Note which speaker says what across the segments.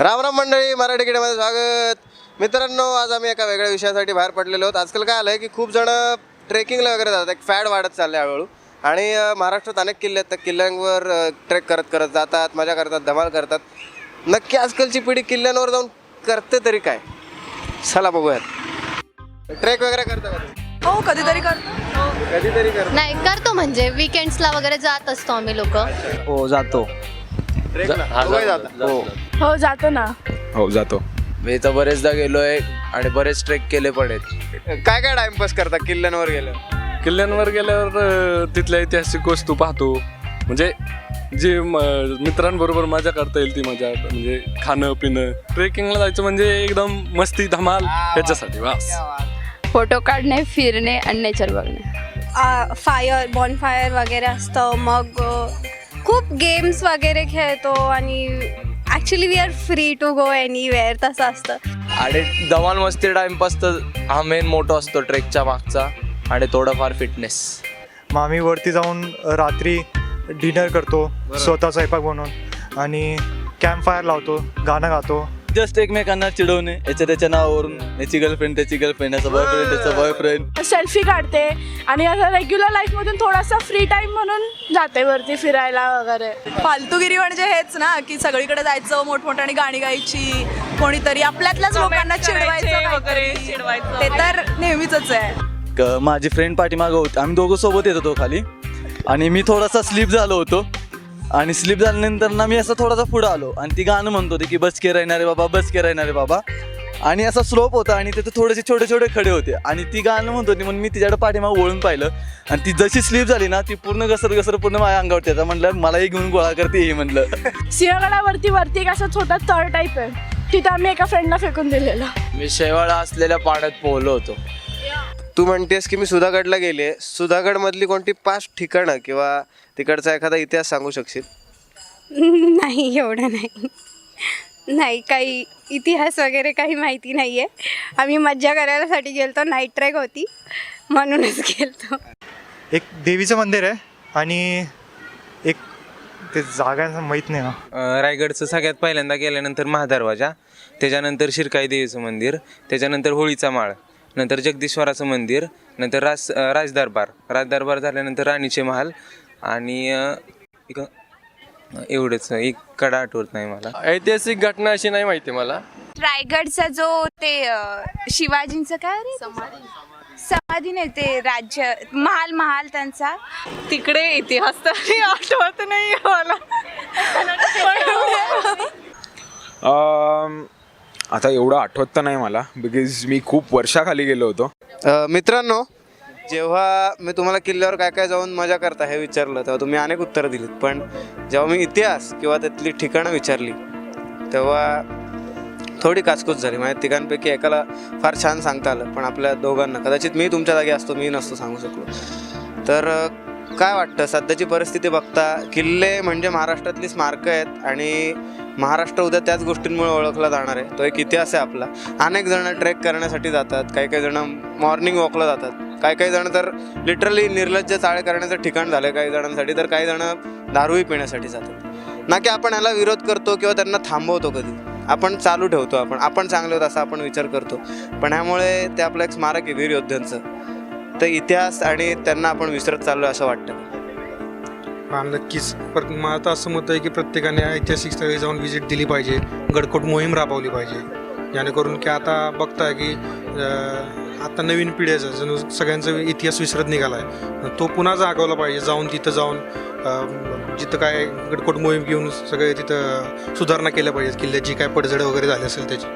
Speaker 1: राम राम मंडळी मराठी किड्यामध्ये स्वागत. मित्रांनो आज आम्ही एका वेगळ्या विषयासाठी बाहेर पडलेलो आहोत. आजकाल काय आलं आहे की खूप जण ट्रेकिंगला वगैरे जातात. एक फॅड वाढत चाललं आहे हळूहळू. आणि महाराष्ट्रात अनेक किल्ले आहेत. त्या किल्ल्यांवर ट्रेक करत करत जातात मजा करतात धमाल करतात. नक्की आजकालची पिढी किल्ल्यांवर जाऊन करते तरी काय? चला बघूयात. ट्रेक वगैरे करता का तुम्ही?
Speaker 2: हो कधीतरी करतो
Speaker 1: कधीतरी करता.
Speaker 3: नाही करतो म्हणजे. विकेंड्सला वगैरे जात असतो आम्ही लोक.
Speaker 4: हो जातो.
Speaker 1: दोघंही जाता.
Speaker 4: हो.
Speaker 2: हो जातो ना.
Speaker 5: हो जातो.
Speaker 4: मी तर बरेचदा गेलोय आणि बरेच ट्रेक केले पण आहेत.
Speaker 1: काय काय टाइमपास करता? किल्ल्यांवर गेलं
Speaker 5: किल्ल्यांवर गेल्यावर अ, तिथल्या ऐतिहासिक वस्तू पाहतो. म्हणजे जे म- मित्रांबरोबर मजा करता येईल ती मजा. म्हणजे खाणं पिणं. ट्रेकिंगला जायचं म्हणजे एकदम मस्ती धमाल ह्याच्यासाठी बस.
Speaker 6: फोटो काढणे फिरणे आणि नेचर बघणे.
Speaker 7: फायर बॉन फायर वगैरे असतं. मग अ, खूप गेम्स वगैरे खेळतो आणि actually we are free to go anywhere तसं असतं.
Speaker 4: आणि धमाल मस्ती टाइमपास तर हा मेन मोठो असतो ट्रेकच्या मागचा आणि थोडंफार फिटनेस
Speaker 8: मग आम्ही वरती जाऊन रात्री डिनर करतो स्वतः स्वयंपाक बनवून आणि कॅम्प फायर लावतो गाणं गातो.
Speaker 9: जस्ट एकमेकांना चिडवणे याच्या त्याच्या नावावरून याची गर्लफ्रेंड त्याची गर्लफ्रेंड याचा बॉयफ्रेंड त्याचा बॉयफ्रेंड
Speaker 2: सेल्फी काढते आणि असं रेग्युलर लाईफमधून थोडासा फ्री टाइम म्हणून जाते वरती फिरायला वगैरे.
Speaker 10: फालतूगिरी म्हणजे हेच ना की सगळीकडे जायचं मोठमोठ्याने गाणी गायची कोणीतरी आपल्यातल्याच लोकांना चिडवायचं वगैरे ते तर नेहमीच आहे.
Speaker 9: क- माझी फ्रेंड पाठीमागं होती. आम्ही दोघं सोबत येत होतो खाली. आणि मी थोडासा स्लिप झालो होतो. आणि स्लिप झाल्यानंतर ना मी असं थोडासा पुढं आलो. आणि ती गाणं म्हणत होती की बस के राहणारे बाबा बस के राहणारे बाबा. आणि असा स्लोप होता आणि तिथे थोडेसे छोटे छोटे खडे होते. आणि ती गाणं म्हणत होती म्हणून मी तिच्याकडे पाठीमागं वळून पाहिलं. आणि ती जशी स्लिप झाली ना ती पूर्ण घसर घसर पूर्ण माझ्या अंगावरती येतात म्हटलं मलाही घेऊन गोळा करते हे म्हटलं
Speaker 2: सिंहगडावरती वरती एक असं छोटा तळ टाईप आहे. तिथं आम्ही एका फ्रेंडला फेकून दिलेलं.
Speaker 4: मी शेवाळा असलेल्या पाण्यात पोहलो होतो.
Speaker 1: तू म्हणतेस की मी सुधागडला गेले. सुधागड मधली कोणती पाच ठिकाणं किंवा तिकडचा एखादा इतिहास सांगू शकशील?
Speaker 7: नाही एवढं नाही. नाही काही इतिहास वगैरे काही माहिती नाही आहे आम्ही मज्जा करायलासाठी गेलतो नाईट ट्रॅक होती म्हणूनच गेलतो.
Speaker 8: एक देवीचं मंदिर आहे आणि एक ते जागा माहीत नाही ना
Speaker 11: अ, रायगडचं सगळ्यात पहिल्यांदा गेल्यानंतर महादरवाजा त्याच्यानंतर शिरकाई देवीचं मंदिर त्याच्यानंतर होळीचा माळ. नंतर जगदीश्वराचं मंदिर नंतर राज राजदरबार. राजदरबार झाल्यानंतर राणीचे महाल आणि एक एवढंच. एक कडा आठवत नाही मला.
Speaker 5: ऐतिहासिक घटना अशी नाही माहिती मला.
Speaker 6: रायगडचा जो ते अं, शिवाजींचं काय रे? समाधी नाही ते राज्य महाल महाल त्यांचा.
Speaker 10: तिकडे इतिहास तरी आठवत नाही मला.
Speaker 5: आता एवढं आठवत तर नाही मला बिकॉज मी खूप वर्षाखाली गेलो होतो.
Speaker 1: अ, मित्रांनो जेव्हा मी तुम्हाला किल्ल्यावर काय काय जाऊन मजा करता हे विचारलं तेव्हा तुम्ही अनेक उत्तरं दिलीत. पण जेव्हा मी इतिहास किंवा त्यातली ठिकाणं विचारली तेव्हा थोडी काचकूच झाली. माझ्या तिघांपैकी एकाला फार छान सांगता आलं पण आपल्या दोघांना. कदाचित मी तुमच्या जागी असतो मी नसतो सांगू शकलो. तर अ, काय वाटतं? सध्याची परिस्थिती बघता किल्ले म्हणजे महाराष्ट्रातली स्मारकं आहेत आणि महाराष्ट्र उद्या त्याच गोष्टींमुळे ओळखला जाणार आहे. तो एक इतिहास आहे आपला. अनेक जण ट्रेक करण्यासाठी जातात. काही काही जण मॉर्निंग वॉकला जातात. काही काही जण तर लिटरली निर्लज्ज चाळे करण्याचं ठिकाण झालं काही जणांसाठी. तर काही जण दारूही पिण्यासाठी जातात. ना की आपण याला विरोध करतो किंवा त्यांना थांबवतो कधी. आपण चालू ठेवतो आपण. आपण चांगले होत असा आपण विचार करतो. पण ह्यामुळे ते आपलं एक स्मारक आहे वीर योद्ध्यांचं तर इतिहास आणि त्यांना आपण विसरत चाललो असं वाटतं.
Speaker 12: नक्कीच पर मला तर असं मत आहे की प्रत्येकाने ऐतिहासिक स्थळी जाऊन व्हिजिट दिली पाहिजे. गडकोट मोहीम राबवली पाहिजे. जेणेकरून की आता बघताय की आता नवीन पिढ्याचा जणू सगळ्यांचा इतिहास विसरत निघाला आहे तो पुन्हा जागवला पाहिजे जाऊन तिथं जाऊन जिथं काय गडकोट मोहीम घेऊन सगळे तिथं सुधारणा केल्या पाहिजेत किल्ल्याची काय पडझड वगैरे झाली असेल त्याची.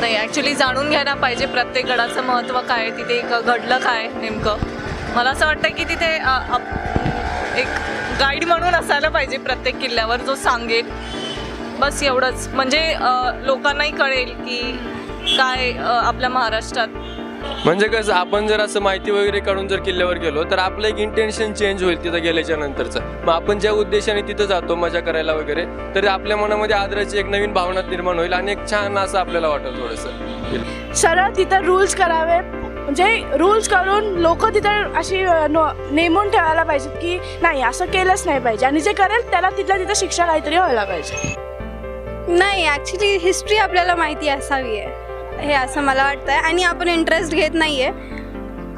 Speaker 10: नाही ॲक्च्युली जाणून घ्यायला पाहिजे प्रत्येक गडाचं महत्त्व काय तिथे एक घडलं काय नेमकं? मला असं वाटतं की तिथे आप- गाईड म्हणून असायला पाहिजे प्रत्येक किल्ल्यावर जो सांगेल. बस एवढंच. म्हणजे लोकांनाही कळेल की काय आपल्या महाराष्ट्रात.
Speaker 5: म्हणजे कसं आपण जर असं माहिती वगैरे काढून जर किल्ल्यावर गेलो तर आपलं एक इंटेन्शन चेंज होईल तिथं गेल्याच्या नंतरचं. मग आपण ज्या उद्देशाने तिथं जातो मजा करायला वगैरे तर आपल्या मनामध्ये आदराची एक नवीन भावना निर्माण होईल आणि एक छान असं आपल्याला वाटेल थोडंसं.
Speaker 2: सरळ तिथं रूल्स करावे म्हणजे रूल्स करून लोक तिथं अशी नेमून ठेवायला पाहिजेत की नाही असं केलंच नाही पाहिजे. आणि जे करेल त्याला तिथल्या तिथं शिक्षा काहीतरी व्हायला पाहिजे.
Speaker 7: नाही ॲक्च्युली हिस्ट्री आपल्याला माहिती असावी आहे. हे असं मला वाटतं आहे आणि आपण इंटरेस्ट घेत नाही आहे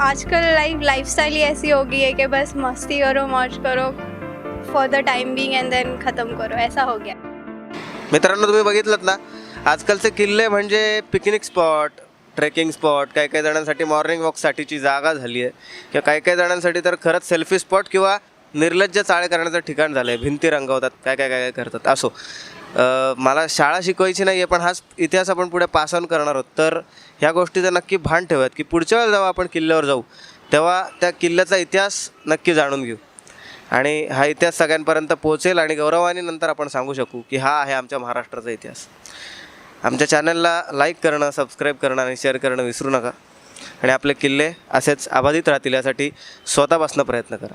Speaker 7: आजकल लाइफ लाइफस्टाइल ही ऐसी हो गई है कि बस मस्ती करो मौज करो for the time being and then ख़त्म करो. ऐसा हो गया.
Speaker 1: मित्रांनो तुम्ही बघितलं ना? आजकालचे किल्ले म्हणजे पिकनिक स्पॉट ट्रेकिंग स्पॉट काही काही जणांसाठी मॉर्निंग वॉकसाठीची जागा झाली आहे. किंवा काही काही जणांसाठी तर खरंच सेल्फी स्पॉट किंवा निर्लज्ज चाळे करण्याचं ठिकाण झालं आहे भिंती रंगवतात काय काय काय काय करतात असो. मला शाळा शिकवायची नाही आहे पण हाच इतिहास आपण पुढे पास ऑन करणार आहोत. तर ह्या गोष्टीचं नक्की भान ठेवूयात की पुढच्या वेळेला जेव्हा आपण किल्ल्यावर जाऊ तेव्हा त्या किल्ल्याचा इतिहास नक्की जाणून घेऊ. आणि हा इतिहास सगळ्यांपर्यंत पोहोचेल आणि गौरवाने नंतर आपण सांगू शकू की हा आहे आमच्या महाराष्ट्राचा इतिहास. आमच्या चॅनलला लाईक करणं सबस्क्राईब करणं आणि शेअर करणं विसरू नका. आणि आपले किल्ले असेच अबाधित राहतील यासाठी स्वतःपासून प्रयत्न करा.